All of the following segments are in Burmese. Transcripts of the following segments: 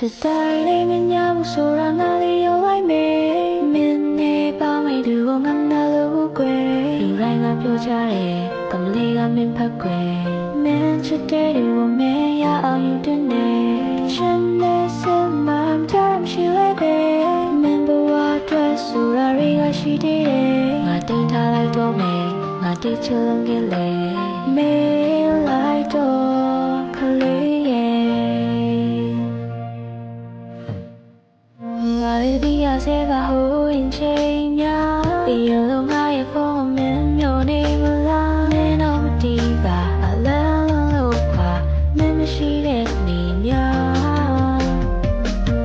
စစ်သားလေးမညာဘူးဆိုတာငါလေးရောလိုက်မယ်မင်းနဲ့ပေါင်းမိသူကငါနာလို့ကွယ်လူတိုင်းကပြောကြတယ်ကမလေးကမင်းဖက်ကွယ်မင်းချစ်တဲ့ဒီကိုမင်းရအောင်ယူတဲ့နေချမ်းနဲ့စမမ်တမ်းရှိလိုက်တယ်မင်းဘဝအတွက်ဆိုတာတွေကရှိသေးတယ်ငါတိတ်ထားလိုက်တော့မယ်ငါတိတ်ချလုံးကလေးမေးလိုက်တော့ကလေး ဒီလိုငါရဲ့ဖုန်းမင်းမျိုးနေမလားမင်းတော့မတီးပါအလန်းလုံးလို့ခွာမင်းမရှိတဲ့နေများ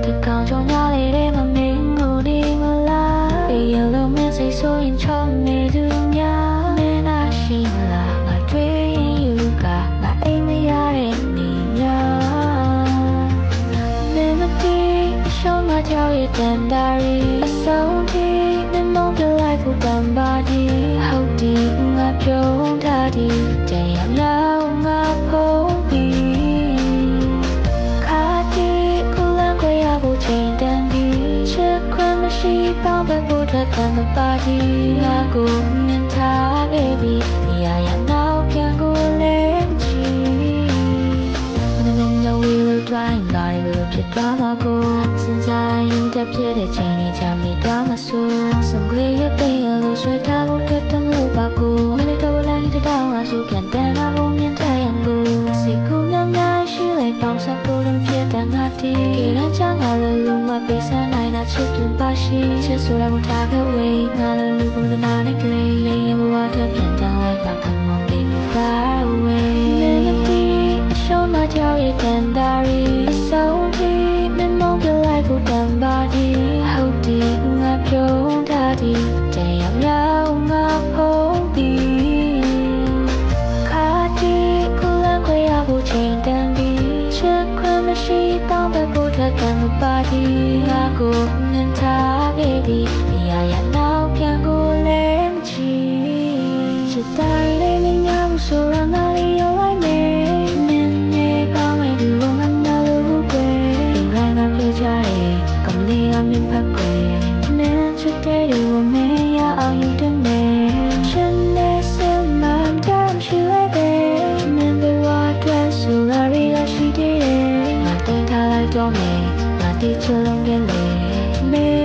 ဒီကောင်ကြောင့်ညာလေးတဲ့မမင်းကိုနေမလားဒီလိုမင်းစိတ်ဆိုရင်ချောနေသူများမင်းနာရှိမလားငါတွေ့ရင်ယူကငါအိမ်မရတဲ့နေများ Melody ရှုံးမကြောက်ရတဲ့တန်ရီအဆုံးထိမမုန်း ပြလိုက်ဖို့တန်ပါဒီဟုတ်ဒီငါပြုံးထားဒီတရားနောက်ငါဖုံးပြီးခါတီကိုလန်ခွေရဖို့ချိန်တန်ဒီချက်ခွင့်မရှိပေါင်းပဲဖို့ထက်တန်ပါဒီငါကိုမြင်ထားခဲ့ပြီးနေရာရနောက်ပြန်ကိုလည်းချီမင်းမင်းဝေလို့တိုင်းလာရလို့ဖြစ်သွားမှာကိုစဉ်းစားရင်တက်ပြတဲ့ချိန်လေးချမိသွားမှာဆိုစံကလေးရဲ့ တတောင်းလာစုပြန်တဲ့ငါဘုံမြင်တဲ့ရန်ကိုစိတ်ကူးများများရှိလေပေါင်းစပ်ကိုလည်းဖြစ်တဲ့ငါတီးကြရချာငါလည်းလူမပေးစနိုင်တာချစ်တွင်ပါရှိချစ်ဆိုတာမထားခဲ့ဝေးငါလည်းလူပုံစံနဲ့ကလေးလေးရဲ့ဘဝတစ်ပြန်တောင်းလိုက်ပါ Come on baby far င်းတဲ့ဖို့ထက်ကန်ပါဒီငါကိုမြ ထားလိုက်တော့မယ်ငါတိ